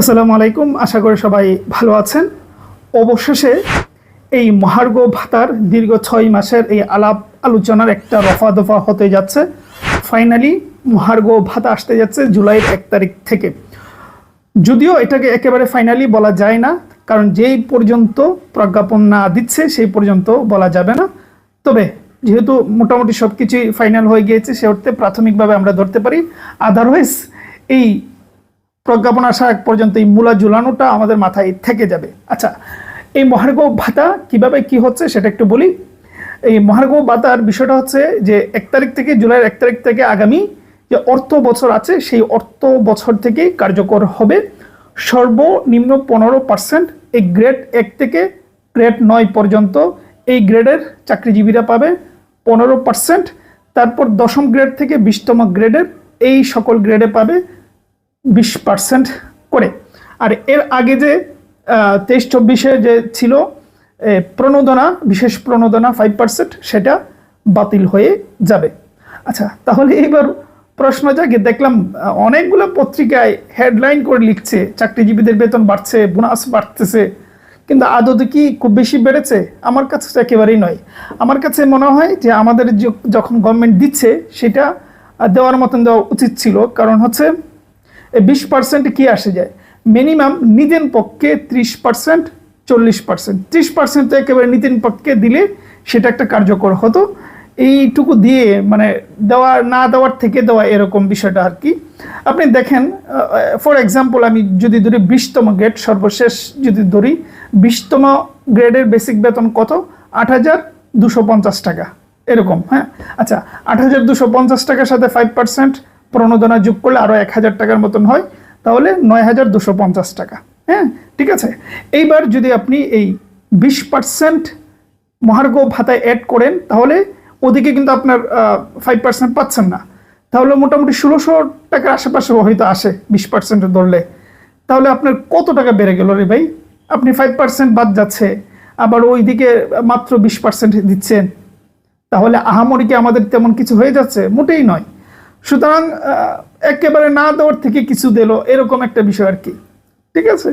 আসসালামু আলাইকুম। আশা করি সবাই ভালো আছেন। অবশেষে এই মহার্ঘ ভাতার দীর্ঘ ছয় মাসের এই আলাপ আলোচনার একটা রফা দফা হতে যাচ্ছে। ফাইনালি মহার্ঘ ভাতা আসতে যাচ্ছে জুলাইয়ের এক তারিখ থেকে। যদিও এটাকে একেবারে ফাইনালি বলা যায় না, কারণ যেই পর্যন্ত প্রজ্ঞাপন না দিচ্ছে, সেই পর্যন্ত বলা যাবে না। তবে যেহেতু মোটামুটি সব কিছুই ফাইনাল হয়ে গিয়েছে, সে অর্থে প্রাথমিকভাবে আমরা ধরতে পারি আদারওয়াইজ এই প্রজ্ঞাপন আসা এক পর্যন্ত এই মূলা ঝুলানোটা আমাদের মাথায় থেকে যাবে। আচ্ছা এই মহার্ঘ ভাতা কীভাবে কি হচ্ছে সেটা একটু বলি। এই মহার্ঘ ভাতার বিষয়টা হচ্ছে যে এক তারিখ থেকে, জুলাইয়ের এক তারিখ থেকে আগামী যে অর্থ বছর আছে, সেই অর্থ বছর থেকেই কার্যকর হবে। সর্বনিম্ন পনেরো পার্সেন্ট এই গ্রেড এক থেকে গ্রেড নয় পর্যন্ত এই গ্রেডের চাকরিজীবীরা পাবে পনেরো পার্সেন্ট। তারপর দশম গ্রেড থেকে বিশতম গ্রেডের এই সকল গ্রেডে পাবে বিশ পার্সেন্ট করে। আর এর আগে যে তেইশ চব্বিশে যে ছিল প্রণোদনা, বিশেষ প্রণোদনা ফাইভ পার্সেন্ট সেটা বাতিল হয়ে যাবে। আচ্ছা তাহলে এইবার প্রশ্ন জাগে দেখলাম, অনেকগুলো পত্রিকায় হেডলাইন করে লিখছে, চাকরিজীবীদের বেতন বাড়ছে, বোনাস বাড়তেছে, কিন্তু আদতে কি খুব বেশি বেড়েছে? আমার কাছে তো একেবারেই নয়। আমার কাছে মনে হয় যে, আমাদের যখন গভর্নমেন্ট দিচ্ছে, সেটা দেওয়ার মতন দেওয়া উচিত ছিল। কারণ হচ্ছে বিশ পার্সেন্ট কী আসে যায়? মিনিমাম নিজের পক্ষে ত্রিশ পার্সেন্ট চল্লিশ পার্সেন্ট ত্রিশ পার্সেন্ট তো একেবারে নিজের পক্ষে দিলে সেটা একটা কার্যকর হতো। এইটুকু দিয়ে মানে দেওয়া, না দেওয়ার থেকে দেওয়া এরকম বিষয়টা আর কি। আপনি দেখেন ফর এক্সাম্পল আমি যদি ধরি বিশতম গ্রেড সর্বশেষ যদি ধরি, বিশতম গ্রেডের বেসিক বেতন কত? আট হাজার দুশো পঞ্চাশ টাকা। এরকম হ্যাঁ? আচ্ছা আট হাজার দুশো পঞ্চাশ টাকার সাথে ফাইভ পার্সেন্ট প্রণোদনা যোগ করলে আরও এক হাজার টাকার মতন হয়, তাহলে নয় হাজার দুশো পঞ্চাশ টাকা। হ্যাঁ ঠিক আছে? এইবার যদি আপনি এই বিশ পার্সেন্ট মহার্ঘ ভাতায় অ্যাড করেন, তাহলে ওদিকে কিন্তু আপনার ফাইভ পার্সেন্ট পাচ্ছেন না। তাহলে মোটামুটি ষোলোশো টাকার আশেপাশে হয়তো আসে বিশ পার্সেন্ট ধরলে। তাহলে আপনার কত টাকা বেড়ে গেল রে ভাই? আপনি ফাইভ পার্সেন্ট বাদ যাচ্ছে, আবার ওইদিকে মাত্র বিশ পার্সেন্ট দিচ্ছেন। তাহলে আহামরি কি আমাদের তেমন কিছু হয়ে যাচ্ছে? মোটেই নয়। সুতরাং একেবারে না দেওয়ার থেকে কিছু দিল, এরকম একটা বিষয় আর কি। ঠিক আছে?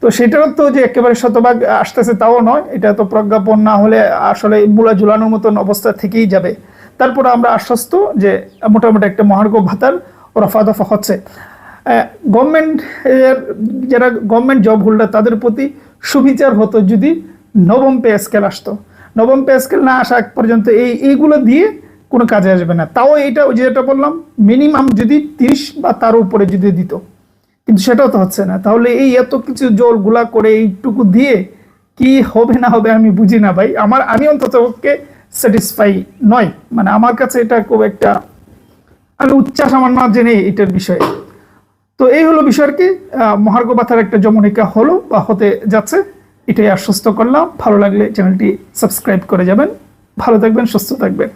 তো সেটারও তো যে একেবারে শতভাগ আসতেছে তাও নয়, এটা তো প্রজ্ঞাপন না হলে আসলে মূলা ঝুলানোর মতন অবস্থা থেকেই যাবে। তারপর আমরা আশ্বস্ত যে মোটামুটি একটা মহার্ঘ ভাতার রফা দফা হচ্ছে গভর্নমেন্ট যারা গভর্নমেন্ট জব হোল্ডার তাদের প্রতি সুবিচার হতো যদি নবম পে স্কেল আসতো। নবম পে স্কেল না আসা পর্যন্ত এই, এইগুলো দিয়ে কোনো কাজে আসবে না। তাও এইটা ওই যেটা বললাম মিনিমাম যদি তিরিশ বা তার উপরে যদি দিত, কিন্তু সেটাও তো হচ্ছে না। তাহলে এই এত কিছু জোরগুলা করে এইটুকু দিয়ে কি হবে না হবে আমি বুঝি না ভাই। আমার, আমি অন্তত স্যাটিসফাই নয়। মানে আমার কাছে এটা খুব একটা, আমি উচ্চাস আমার না জেনে এটার বিষয়ে। তো এই হলো বিষয় আর কি। মহার্ঘ বাথার একটা যমনিকা হলো বা হতে যাচ্ছে। এটাই আশ্বস্ত করলাম। ভালো লাগলে চ্যানেলটি সাবস্ক্রাইব করে যাবেন। ভালো থাকবেন, সুস্থ থাকবেন।